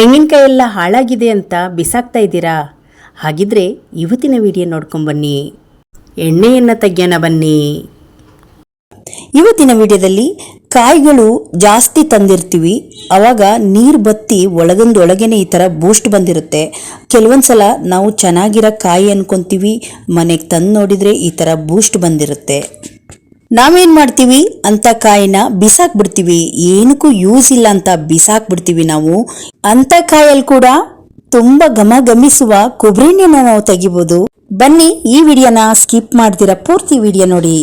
ತೆಂಗಿನಕಾಯಿ ಎಲ್ಲ ಹಾಳಾಗಿದೆ ಅಂತ ಬಿಸಾಕ್ತಾ ಇದ್ದೀರಾ? ಹಾಗಿದ್ರೆ ಇವತ್ತಿನ ವಿಡಿಯೋ ನೋಡ್ಕೊಂಬನ್ನಿ ಎಣ್ಣೆಯನ್ನು ತೆಗ್ಯೋಣ ಬನ್ನಿ. ಇವತ್ತಿನ ವಿಡಿಯೋದಲ್ಲಿ ಕಾಯಿಗಳು ಜಾಸ್ತಿ ತಂದಿರ್ತೀವಿ, ಅವಾಗ ನೀರು ಬತ್ತಿ ಒಳಗೊಂದೊಳಗೇನೆ ಈ ಥರ ಬೂಸ್ಟ್ ಬಂದಿರುತ್ತೆ. ಕೆಲವೊಂದು ಸಲ ನಾವು ಚೆನ್ನಾಗಿರೋ ಕಾಯಿ ಅನ್ಕೊಂತೀವಿ, ಮನೆಗೆ ತಂದು ನೋಡಿದರೆ ಈ ಥರ ಬೂಸ್ಟ್ ಬಂದಿರುತ್ತೆ. ನಾವೇನು ಮಾಡ್ತೀವಿ? ಅಂತ ಕಾಯಿನ ಬಿಸಾಕ್ಬಿಡ್ತೀವಿ. ಏನಕ್ಕೂ ಯೂಸ್ ಇಲ್ಲ ಅಂತ ಬಿಸಾಕ್ಬಿಡ್ತೀವಿ ನಾವು. ಅಂತ ಕಾಯಲ್ಲಿ ಕೂಡ ತುಂಬ ಘಮ ಗಮಿಸುವ ಕೊಬ್ಬರಿಣ್ಣೆನ ನಾವು ತೆಗಿಬೋದು. ಬನ್ನಿ ಈ ವಿಡಿಯೋನ ಸ್ಕಿಪ್ ಮಾಡ್ತೀರಾ ಪೂರ್ತಿ ವಿಡಿಯೋ ನೋಡಿ.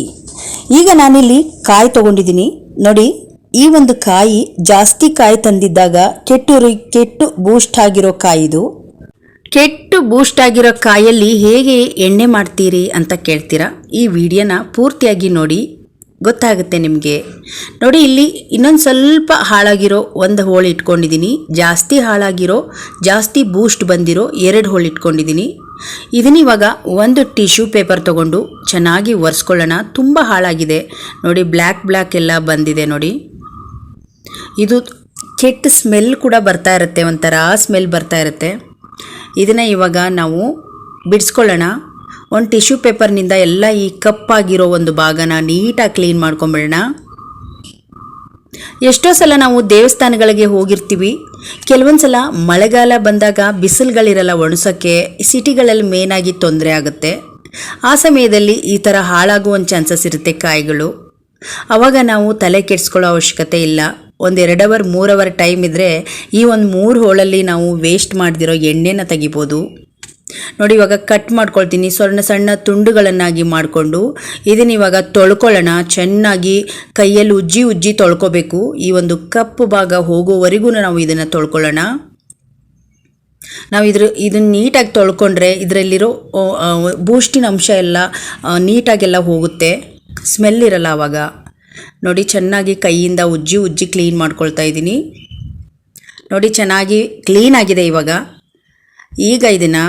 ಈಗ ನಾನಿಲ್ಲಿ ಕಾಯಿ ತಗೊಂಡಿದ್ದೀನಿ. ನೋಡಿ, ಈ ಒಂದು ಕಾಯಿ ಜಾಸ್ತಿ ಕಾಯಿ ತಂದಿದ್ದಾಗ ಕೆಟ್ಟು ಕೆಟ್ಟು ಬೂಸ್ಟ್ ಆಗಿರೋ ಕಾಯಿದು ಕೆಟ್ಟು ಬೂಸ್ಟ್ ಆಗಿರೋ ಕಾಯಲ್ಲಿ ಹೇಗೆ ಎಣ್ಣೆ ಮಾಡ್ತೀರಿ ಅಂತ ಕೇಳ್ತೀರಾ? ಈ ವಿಡಿಯೋನ ಪೂರ್ತಿಯಾಗಿ ನೋಡಿ. ಗೊತ್ತಾಗುತ್ತೆ ನಿಮಗೆ. ನೋಡಿ ಇಲ್ಲಿ ಇನ್ನೊಂದು ಸ್ವಲ್ಪ ಹಾಳಾಗಿರೋ ಒಂದು ಹೋಳು ಇಟ್ಕೊಂಡಿದ್ದೀನಿ ಜಾಸ್ತಿ ಹಾಳಾಗಿರೋ, ಜಾಸ್ತಿ ಬೂಸ್ಟ್ ಬಂದಿರೋ ಎರಡು ಹೋಳು ಇಟ್ಕೊಂಡಿದ್ದೀನಿ ಇದನ್ನ ಇವಾಗ ಒಂದು ಟಿಶ್ಯೂ ಪೇಪರ್ ತಗೊಂಡು ಚೆನ್ನಾಗಿ ಒರೆಸ್ಕೊಳ್ಳೋಣ. ತುಂಬ ಹಾಳಾಗಿದೆ. ನೋಡಿ ಬ್ಲ್ಯಾಕ್ ಬ್ಲ್ಯಾಕ್ ಎಲ್ಲ ಬಂದಿದೆ ನೋಡಿ. ಇದು ಕೆಟ್ಟ ಸ್ಮೆಲ್ ಕೂಡ ಬರ್ತಾ ಇರುತ್ತೆ, ಒಂಥರ ಸ್ಮೆಲ್ ಬರ್ತಾ ಇರುತ್ತೆ. ಇದನ್ನು ಇವಾಗ ನಾವು ಬಿಡಿಸ್ಕೊಳ್ಳೋಣ. ಒಂದು ಟಿಶ್ಯೂ ಪೇಪರ್ನಿಂದ ಎಲ್ಲ ಈ ಕಪ್ಪಾಗಿರೋ ಒಂದು ಭಾಗನ ನೀಟಾಗಿ ಕ್ಲೀನ್ ಮಾಡ್ಕೊಂಬಿಡೋಣ. ಎಷ್ಟೋ ಸಲ ನಾವು ದೇವಸ್ಥಾನಗಳಿಗೆ ಹೋಗಿರ್ತೀವಿ. ಕೆಲವೊಂದು ಸಲ ಮಳೆಗಾಲ ಬಂದಾಗ ಬಿಸಿಲುಗಳಿರಲ್ಲ ಒಣಸೋಕ್ಕೆ ಸಿಟಿಗಳಲ್ಲಿ ಮೇನಾಗಿ ತೊಂದರೆ ಆಗುತ್ತೆ. ಆ ಸಮಯದಲ್ಲಿ ಈ ಥರ ಹಾಳಾಗುವ ಚಾನ್ಸಸ್ ಇರುತ್ತೆ ಕಾಯಿಗಳು. ಆವಾಗ ನಾವು ತಲೆ ಕೆಡಿಸ್ಕೊಳ್ಳೋ ಅವಶ್ಯಕತೆ ಇಲ್ಲ. ಒಂದು ಎರಡು ಅವರ್ ಮೂರು ಅವರ್ ಟೈಮ್ ಇದ್ದರೆ ಈ ಒಂದು ಮೂರು ಹೋಳಲ್ಲಿ ನಾವು ವೇಸ್ಟ್ ಮಾಡ್ದಿರೋ ಎಣ್ಣೆನ ತೆಗಿಬೋದು. ನೋಡಿ, ಇವಾಗ ಕಟ್ ಮಾಡ್ಕೊಳ್ತೀನಿ. ಸಣ್ಣ ಸಣ್ಣ ತುಂಡುಗಳನ್ನಾಗಿ ಮಾಡಿಕೊಂಡು ಇದನ್ನ ಇವಾಗ ತೊಳ್ಕೊಳ್ಳೋಣ. ಚೆನ್ನಾಗಿ ಕೈಯಲ್ಲಿ ಉಜ್ಜಿ ಉಜ್ಜಿ ತೊಳ್ಕೊಬೇಕು. ಈ ಒಂದು ಕಪ್ಪು ಭಾಗ ಹೋಗೋವರೆಗೂ ನಾವು ಇದನ್ನು ತೊಳ್ಕೊಳ್ಳೋಣ. ನಾವು ಇದ್ರ, ಇದನ್ನ ನೀಟಾಗಿ ತೊಳ್ಕೊಂಡ್ರೆ ಇದರಲ್ಲಿರೋ ಬೂಸ್ಟಿನ ಅಂಶ ಎಲ್ಲ ನೀಟಾಗೆಲ್ಲ ಹೋಗುತ್ತೆ. ಸ್ಮೆಲ್ ಇರಲ್ಲ ಆವಾಗ ನೋಡಿ, ಚೆನ್ನಾಗಿ ಕೈಯಿಂದ ಉಜ್ಜಿ ಉಜ್ಜಿ ಕ್ಲೀನ್ ಮಾಡ್ಕೊಳ್ತಾ ಇದ್ದೀನಿ. ನೋಡಿ, ಚೆನ್ನಾಗಿ ಕ್ಲೀನ್ ಆಗಿದೆ ಇವಾಗ. ಈಗ ಇದನ್ನು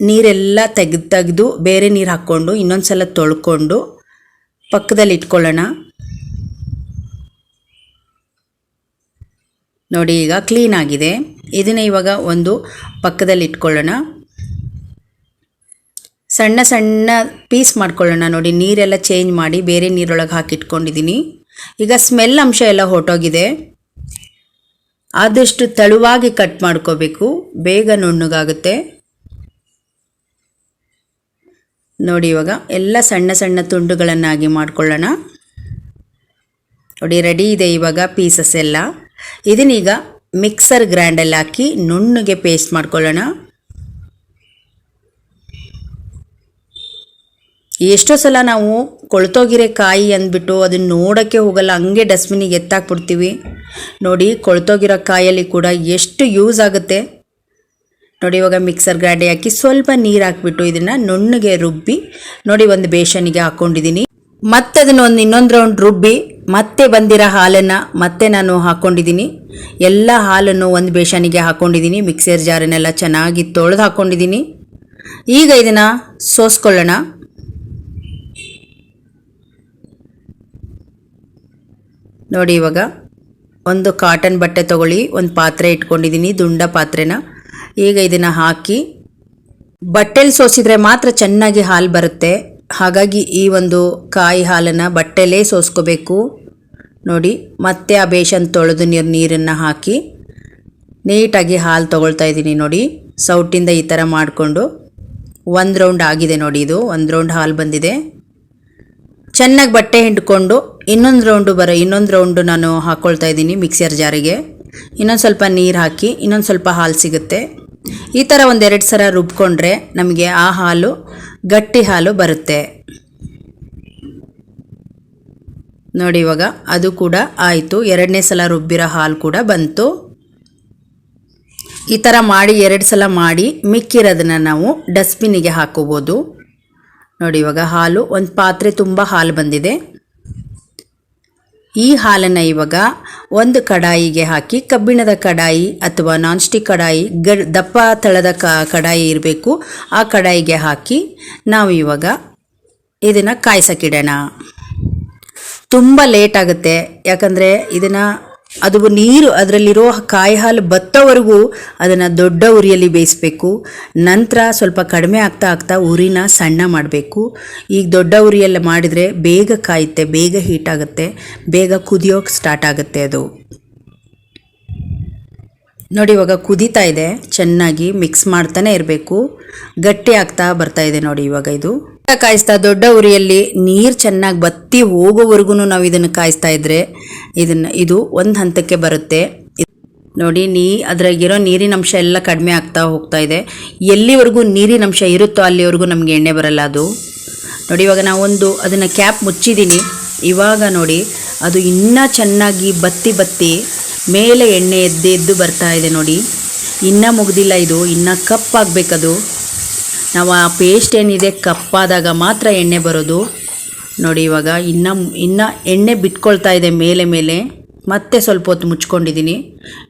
ನೀರೆಲ್ಲ ತೆಗೆದು ತೆಗೆದು ಬೇರೆ ನೀರು ಹಾಕ್ಕೊಂಡು ಇನ್ನೊಂದು ಸಲ ತೊಳ್ಕೊಂಡು ಪಕ್ಕದಲ್ಲಿ ಇಟ್ಕೊಳ್ಳೋಣ. ನೋಡಿ, ಈಗ ಕ್ಲೀನ್ ಆಗಿದೆ. ಇದನ್ನು ಇವಾಗ ಒಂದು ಪಕ್ಕದಲ್ಲಿ ಇಟ್ಕೊಳ್ಳೋಣ. ಸಣ್ಣ ಸಣ್ಣ ಪೀಸ್ ಮಾಡ್ಕೊಳ್ಳೋಣ. ನೋಡಿ, ನೀರೆಲ್ಲ ಚೇಂಜ್ ಮಾಡಿ ಬೇರೆ ನೀರೊಳಗೆ ಹಾಕಿಟ್ಕೊಂಡಿದ್ದೀನಿ ಈಗ ಸ್ಮೆಲ್ ಅಂಶ ಎಲ್ಲ ಹೊಟ್ಟೋಗಿದೆ ಆದಷ್ಟು ತೆಳುವಾಗಿ ಕಟ್ ಮಾಡ್ಕೋಬೇಕು. ಬೇಗ ನುಣ್ಣಗಾಗುತ್ತೆ. ನೋಡಿ ಇವಾಗ ಎಲ್ಲ ಸಣ್ಣ ಸಣ್ಣ ತುಂಡುಗಳನ್ನಾಗಿ ಮಾಡ್ಕೊಳ್ಳೋಣ. ನೋಡಿ ರೆಡಿ ಇದೆ ಇವಾಗ ಪೀಸಸ್ ಎಲ್ಲ. ಇದನ್ನೀಗ ಮಿಕ್ಸರ್ ಗ್ರ್ಯಾಂಡಲ್ಲಿ ಹಾಕಿ ನುಣ್ಣಗೆ ಪೇಸ್ಟ್ ಮಾಡ್ಕೊಳ್ಳೋಣ. ಎಷ್ಟೋ ಸಲ ನಾವು ಕೊಳ್ತೋಗಿರೋ ಕಾಯಿ ಅಂದ್ಬಿಟ್ಟು ಅದನ್ನ ನೋಡೋಕ್ಕೆ ಹೋಗಲ್ಲ, ಹಂಗೆ ಡಸ್ಟ್ಬಿನಿಗೆ ಎತ್ತಾಕ್ಬಿಡ್ತೀವಿ. ನೋಡಿ, ಕೊಳ್ತೋಗಿರೋ ಕಾಯಲ್ಲಿ ಕೂಡ ಎಷ್ಟು ಯೂಸ್ ಆಗುತ್ತೆ. ನೋಡಿ, ಇವಾಗ ಮಿಕ್ಸರ್ ಗ್ರೈಂಡೆ ಹಾಕಿ ಸ್ವಲ್ಪ ನೀರು ಹಾಕ್ಬಿಟ್ಟು ಇದನ್ನು ನುಣ್ಣಗೆ ರುಬ್ಬಿ, ನೋಡಿ, ಒಂದು ಬೇಷನಿಗೆ ಹಾಕ್ಕೊಂಡಿದ್ದೀನಿ ಮತ್ತೆ ಅದನ್ನು ಒಂದು ಇನ್ನೊಂದು ರೌಂಡ್ ರುಬ್ಬಿ, ಮತ್ತೆ ಬಂದಿರೋ ಹಾಲನ್ನು ಮತ್ತೆ ನಾನು ಹಾಕ್ಕೊಂಡಿದ್ದೀನಿ ಎಲ್ಲ ಹಾಲನ್ನು ಒಂದು ಬೇಷನಿಗೆ ಹಾಕ್ಕೊಂಡಿದ್ದೀನಿ ಮಿಕ್ಸರ್ ಜಾರನ್ನೆಲ್ಲ ಚೆನ್ನಾಗಿ ತೊಳೆದು ಹಾಕ್ಕೊಂಡಿದ್ದೀನಿ ಈಗ ಇದನ್ನು ಸೋಸ್ಕೊಳ್ಳೋಣ. ನೋಡಿ, ಇವಾಗ ಒಂದು ಕಾಟನ್ ಬಟ್ಟೆ ತಗೊಳ್ಳಿ, ಒಂದು ಪಾತ್ರೆ ಇಟ್ಕೊಂಡಿದ್ದೀನಿ ದುಂಡ ಪಾತ್ರೆನ. ಈಗ ಇದನ್ನು ಹಾಕಿ ಬಟ್ಟೆಲಿ ಸೋಸಿದ್ರೆ ಮಾತ್ರ ಚೆನ್ನಾಗಿ ಹಾಲು ಬರುತ್ತೆ. ಹಾಗಾಗಿ ಈ ಒಂದು ಕಾಯಿ ಹಾಲನ್ನು ಬಟ್ಟೆಲೇ ಸೋಸ್ಕೋಬೇಕು. ನೋಡಿ, ಮತ್ತೆ ಆ ಬೇಷನ್ ತೊಳೆದು ನೀರು ನೀರನ್ನು ಹಾಕಿ ನೀಟಾಗಿ ಹಾಲು ತೊಗೊಳ್ತಾ ಇದ್ದೀನಿ ನೋಡಿ. ಸೌಟಿಂದ ಈ ಥರ ಮಾಡಿಕೊಂಡು ಒಂದು ರೌಂಡ್ ಆಗಿದೆ ನೋಡಿ ಇದು. ಒಂದು ರೌಂಡ್ ಹಾಲು ಬಂದಿದೆ. ಚೆನ್ನಾಗಿ ಬಟ್ಟೆ ಹಿಂಡ್ಕೊಂಡು ಇನ್ನೊಂದು ರೌಂಡು ಬರೋ ಇನ್ನೊಂದು ರೌಂಡು ನಾನು ಹಾಕ್ಕೊಳ್ತಾ ಇದ್ದೀನಿ ಮಿಕ್ಸರ್ ಜಾರಿಗೆ. ಇನ್ನೊಂದು ಸ್ವಲ್ಪ ನೀರು ಹಾಕಿ ಇನ್ನೊಂದು ಸ್ವಲ್ಪ ಹಾಲು ಸಿಗುತ್ತೆ. ಈ ಥರ ಒಂದೆರಡು ಸಲ ರುಬ್ಕೊಂಡ್ರೆ ನಮಗೆ ಆ ಹಾಲು, ಗಟ್ಟಿ ಹಾಲು ಬರುತ್ತೆ. ನೋಡಿ ಇವಾಗ ಅದು ಕೂಡ ಆಯಿತು. ಎರಡನೇ ಸಲ ರುಬ್ಬಿರೋ ಹಾಲು ಕೂಡ ಬಂತು. ಈ ಥರ ಮಾಡಿ, ಎರಡು ಸಲ ಮಾಡಿ ಮಿಕ್ಕಿರೋದನ್ನು ನಾವು ಡಸ್ಟ್ಬಿನ್ನಿಗೆ ಹಾಕೋಬೋದು. ನೋಡಿ ಇವಾಗ ಹಾಲು, ಒಂದು ಪಾತ್ರೆ ತುಂಬ ಹಾಲು ಬಂದಿದೆ. ಈ ಹಾಲನ್ನು ಇವಾಗ ಒಂದು ಕಡಾಯಿಗೆ ಹಾಕಿ ಕಬ್ಬಿಣದ ಕಡಾಯಿ ಅಥವಾ ನಾನ್ ಸ್ಟಿಕ್ ಕಡಾಯಿ ಗ ದಪ್ಪ ತಳದ ಕ, ಕಡಾಯಿ ಇರಬೇಕು. ಆ ಕಡಾಯಿಗೆ ಹಾಕಿ ನಾವು ಇವಾಗ ಇದನ್ನು ಕಾಯ್ಸಕ್ಕಿಡೋಣ ತುಂಬ ಲೇಟ್ ಆಗುತ್ತೆ. ಯಾಕಂದರೆ ಇದನ್ನು ಅದು ನೀರು, ಅದರಲ್ಲಿರೋ ಕಾಯಿ ಹಾಲು ಬತ್ತವರೆಗೂ ಅದನ್ನು ದೊಡ್ಡ ಉರಿಯಲ್ಲಿ ಬೇಯಿಸಬೇಕು. ನಂತರ ಸ್ವಲ್ಪ ಕಡಿಮೆ ಆಗ್ತಾ ಆಗ್ತಾ ಉರಿನ ಸಣ್ಣ ಮಾಡಬೇಕು. ಈಗ ದೊಡ್ಡ ಉರಿಯಲ್ಲಿ ಮಾಡಿದರೆ ಬೇಗ ಕಾಯುತ್ತೆ, ಬೇಗ ಹೀಟ್ ಆಗುತ್ತೆ, ಬೇಗ ಕುದಿಯೋಕೆ ಸ್ಟಾರ್ಟ್ ಆಗುತ್ತೆ ಅದು. ನೋಡಿ, ಇವಾಗ ಕುದೀತಾ ಇದೆ, ಚೆನ್ನಾಗಿ ಮಿಕ್ಸ್ ಮಾಡ್ತಾನೆ ಇರಬೇಕು. ಗಟ್ಟಿ ಆಗ್ತಾ ಬರ್ತಾ ಇದೆ ನೋಡಿ ಇವಾಗ ಇದು. ಕಾಯಿಸ್ತಾ ದೊಡ್ಡ ಉರಿಯಲ್ಲಿ ನೀರು ಚೆನ್ನಾಗಿ ಬತ್ತಿ ಹೋಗೋವರೆಗೂ ನಾವು ಇದನ್ನು ಕಾಯಿಸ್ತಾ ಇದ್ರೆ ಇದನ್ನು ಇದು ಒಂದು ಹಂತಕ್ಕೆ ಬರುತ್ತೆ. ನೋಡಿ ನೀ ಅದ್ರಾಗಿರೋ ನೀರಿನ ಅಂಶ ಎಲ್ಲ ಕಡಿಮೆ ಆಗ್ತಾ ಹೋಗ್ತಾ ಇದೆ. ಎಲ್ಲಿವರೆಗೂ ನೀರಿನ ಅಂಶ ಇರುತ್ತೋ ಅಲ್ಲಿವರೆಗೂ ನಮಗೆ ಎಣ್ಣೆ ಬರಲ್ಲ ಅದು. ನೋಡಿ ಇವಾಗ ನಾವೊಂದು ಅದನ್ನು ಕ್ಯಾಪ್ ಮುಚ್ಚಿದ್ದೀನಿ ಇವಾಗ ನೋಡಿ ಅದು ಇನ್ನೂ ಚೆನ್ನಾಗಿ ಬತ್ತಿ ಬತ್ತಿ ಮೇಲೆ ಎಣ್ಣೆ ಎದ್ದು ಎದ್ದು ಬರ್ತಾ ಇದೆ ನೋಡಿ. ಇನ್ನೂ ಮುಗ್ದಿಲ್ಲ ಇದು, ಇನ್ನೂ ಕಪ್ಪಾಗಬೇಕದು ನಾವು ಆ ಪೇಸ್ಟ್ ಏನಿದೆ, ಕಪ್ಪಾದಾಗ ಮಾತ್ರ ಎಣ್ಣೆ ಬರೋದು. ನೋಡಿ ಇವಾಗ ಇನ್ನು ಇನ್ನು ಎಣ್ಣೆ ಬಿಟ್ಕೊಳ್ತಾ ಇದೆ ಮೇಲೆ ಮೇಲೆ. ಮತ್ತೆ ಸ್ವಲ್ಪ ಹೊತ್ತು ಮುಚ್ಕೊಂಡಿದ್ದೀನಿ.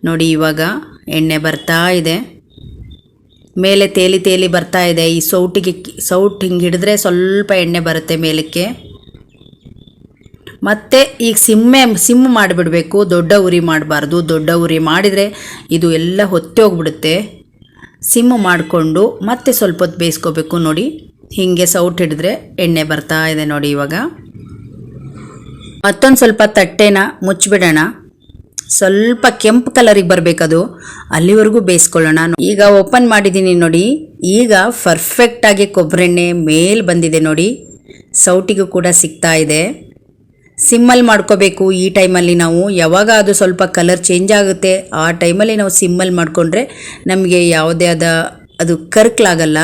ನೋಡಿ ಇವಾಗ ಎಣ್ಣೆ ಬರ್ತಾ ಇದೆ. ಮೇಲೆ ತೇಲಿ ತೇಲಿ ಬರ್ತಾ ಇದೆ. ಈ ಸೌಟಿಗೆ ಸೌಟ್ ಹಿಂಗೆ ಹಿಡಿದ್ರೆ ಸ್ವಲ್ಪ ಎಣ್ಣೆ ಬರುತ್ತೆ ಮೇಲಕ್ಕೆ. ಮತ್ತೆ ಈಗ ಸಿಮ್ಮೆ, ಸಿಮ್ ಮಾಡಿಬಿಡಬೇಕು. ದೊಡ್ಡ ಉರಿ ಮಾಡಬಾರ್ದು. ದೊಡ್ಡ ಉರಿ ಮಾಡಿದರೆ ಇದು ಎಲ್ಲ ಹೊತ್ತೆ ಹೋಗ್ಬಿಡುತ್ತೆ. ಸಿಮ್ ಮಾಡಿಕೊಂಡು ಮತ್ತೆ ಸ್ವಲ್ಪ ಹೊತ್ತು ಬೇಯಿಸ್ಕೋಬೇಕು ನೋಡಿ. ಹೀಗೆ ಸೌಟ್ ಹಿಡಿದ್ರೆ ಎಣ್ಣೆ ಬರ್ತಾ ಇದೆ ನೋಡಿ ಇವಾಗ. ಮತ್ತೊಂದು ಸ್ವಲ್ಪ ತಟ್ಟೆನ ಮುಚ್ಚಿಬಿಡೋಣ. ಸ್ವಲ್ಪ ಕೆಂಪು ಕಲರಿಗೆ ಬರಬೇಕದು. ಅಲ್ಲಿವರೆಗೂ ಬೇಯಿಸ್ಕೊಳ್ಳೋಣ. ಈಗ ಓಪನ್ ಮಾಡಿದ್ದೀನಿ ನೋಡಿ. ಈಗ ಪರ್ಫೆಕ್ಟಾಗಿ ಕೊಬ್ಬರೆಣ್ಣೆ ಮೇಲೆ ಬಂದಿದೆ ನೋಡಿ. ಸೌಟಿಗೂ ಕೂಡ ಸಿಗ್ತಾ ಇದೆ. ಸಿಮ್ಮಲ್ಲಿ ಮಾಡ್ಕೋಬೇಕು ಈ ಟೈಮಲ್ಲಿ ನಾವು. ಯಾವಾಗ ಅದು ಸ್ವಲ್ಪ ಕಲರ್ ಚೇಂಜ್ ಆಗುತ್ತೆ, ಆ ಟೈಮಲ್ಲಿ ನಾವು ಸಿಮ್ಮಲ್ಲಿ ಮಾಡಿಕೊಂಡ್ರೆ ನಮಗೆ ಯಾವುದೇ ಆದ ಅದು ಕರ್ಕ್ಲಾಗಲ್ಲ.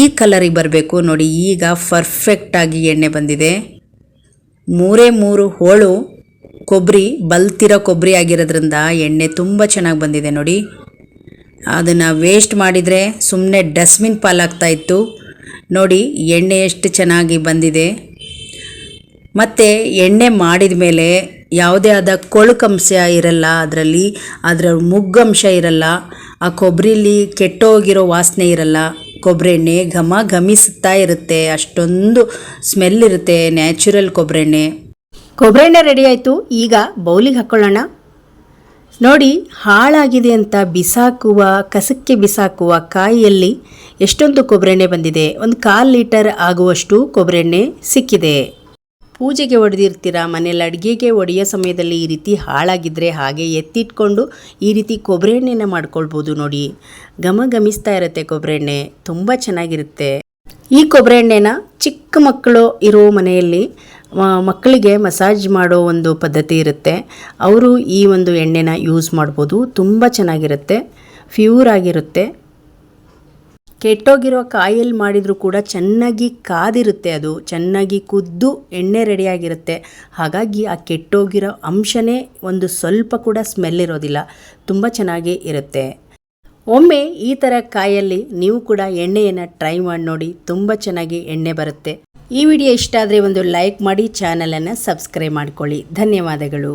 ಈ ಕಲರಿಗೆ ಬರಬೇಕು. ನೋಡಿ, ಈಗ ಪರ್ಫೆಕ್ಟಾಗಿ ಎಣ್ಣೆ ಬಂದಿದೆ. ಮೂರೇ ಮೂರು ಹೋಳು ಕೊಬ್ಬರಿ ಬಲ್ತಿರೋ ಕೊಬ್ಬರಿ ಆಗಿರೋದ್ರಿಂದ ಎಣ್ಣೆ ತುಂಬ ಚೆನ್ನಾಗಿ ಬಂದಿದೆ ನೋಡಿ. ಅದನ್ನು ವೇಸ್ಟ್ ಮಾಡಿದರೆ ಸುಮ್ಮನೆ ಡಸ್ಟ್ಬಿನ್ ಪಾಲಾಗ್ತಾಯಿತ್ತು ನೋಡಿ, ಎಣ್ಣೆ ಎಷ್ಟು ಚೆನ್ನಾಗಿ ಬಂದಿದೆ. ಮತ್ತು ಎಣ್ಣೆ ಮಾಡಿದ ಮೇಲೆ ಯಾವುದೇ ಆದ ಕೊಳುಕಂಶ ಇರಲ್ಲ ಅದರಲ್ಲಿ, ಅದರ ಮುಗ್ಗಂಶ ಇರಲ್ಲ, ಆ ಕೊಬ್ಬರಿಲಿ ಕೆಟ್ಟೋಗಿರೋ ವಾಸನೆ ಇರಲ್ಲ ಕೊಬ್ಬರಿ ಎಣ್ಣೆ ಘಮ ಘಮಿಸುತ್ತಾ ಇರುತ್ತೆ, ಅಷ್ಟೊಂದು ಸ್ಮೆಲ್ ಇರುತ್ತೆ ನ್ಯಾಚುರಲ್ ಕೊಬ್ಬರಿ ಎಣ್ಣೆ. ಕೊಬ್ಬರಿ ಎಣ್ಣೆ ರೆಡಿ ಆಯಿತು, ಈಗ ಬೌಲಿಗೆ ಹಾಕ್ಕೊಳ್ಳೋಣ ನೋಡಿ, ಹಾಳಾಗಿದೆ ಅಂತ ಬಿಸಾಕುವ, ಕಸಕ್ಕೆ ಬಿಸಾಕುವ ಕಾಯಿಯಲ್ಲಿ ಎಷ್ಟೊಂದು ಕೊಬ್ಬರೆಣ್ಣೆ ಬಂದಿದೆ. ಒಂದು ಕಾಲು ಲೀಟರ್ ಆಗುವಷ್ಟು ಕೊಬ್ಬರೆಣ್ಣೆ ಸಿಕ್ಕಿದೆ. ಪೂಜೆಗೆ ಹೊಡೆದಿರ್ತೀರ ಮನೇಲಿ ಅಡುಗೆಗೆ ಒಡೆಯೋ ಸಮಯದಲ್ಲಿ ಈ ರೀತಿ ಹಾಳಾಗಿದ್ದರೆ ಹಾಗೆ ಎತ್ತಿಟ್ಕೊಂಡು ಈ ರೀತಿ ಕೊಬ್ಬರಿ ಎಣ್ಣೆನ ಮಾಡ್ಕೊಳ್ಬೋದು ನೋಡಿ. ಘಮ ಘಮಿಸ್ತಾ ಇರುತ್ತೆ ಕೊಬ್ಬರಿ ಎಣ್ಣೆ. ತುಂಬ ಚೆನ್ನಾಗಿರುತ್ತೆ. ಈ ಕೊಬ್ಬರಿ ಎಣ್ಣೆನ ಚಿಕ್ಕ ಮಕ್ಕಳು ಇರೋ ಮನೆಯಲ್ಲಿ ಮಕ್ಕಳಿಗೆ ಮಸಾಜ್ ಮಾಡೋ ಒಂದು ಪದ್ಧತಿ ಇರುತ್ತೆ. ಅವರು ಈ ಒಂದು ಎಣ್ಣೆನ ಯೂಸ್ ಮಾಡ್ಬೋದು. ತುಂಬ ಚೆನ್ನಾಗಿರುತ್ತೆ. ಫ್ಯೂರ್ ಆಗಿರುತ್ತೆ. ಕೆಟ್ಟೋಗಿರೋ ಕಾಯಲ್ಲಿ ಮಾಡಿದರೂ ಕೂಡ ಚೆನ್ನಾಗಿ ಕಾದಿರುತ್ತೆ ಅದು. ಚೆನ್ನಾಗಿ ಕುದ್ದು ಎಣ್ಣೆ ರೆಡಿಯಾಗಿರುತ್ತೆ. ಹಾಗಾಗಿ ಆ ಕೆಟ್ಟೋಗಿರೋ ಅಂಶನೇ ಒಂದು ಸ್ವಲ್ಪ ಕೂಡ ಸ್ಮೆಲ್ ಇರೋದಿಲ್ಲ. ತುಂಬ ಚೆನ್ನಾಗಿ ಇರುತ್ತೆ. ಒಮ್ಮೆ ಈ ಥರ ಕಾಯಲ್ಲಿ ನೀವು ಕೂಡ ಎಣ್ಣೆಯನ್ನು ಟ್ರೈ ಮಾಡಿ ನೋಡಿ ತುಂಬ ಚೆನ್ನಾಗಿ ಎಣ್ಣೆ ಬರುತ್ತೆ. ಈ ವಿಡಿಯೋ ಇಷ್ಟ ಆದರೆ ಒಂದು ಲೈಕ್ ಮಾಡಿ ಚಾನಲನ್ನು ಸಬ್ಸ್ಕ್ರೈಬ್ ಮಾಡ್ಕೊಳ್ಳಿ. ಧನ್ಯವಾದಗಳು.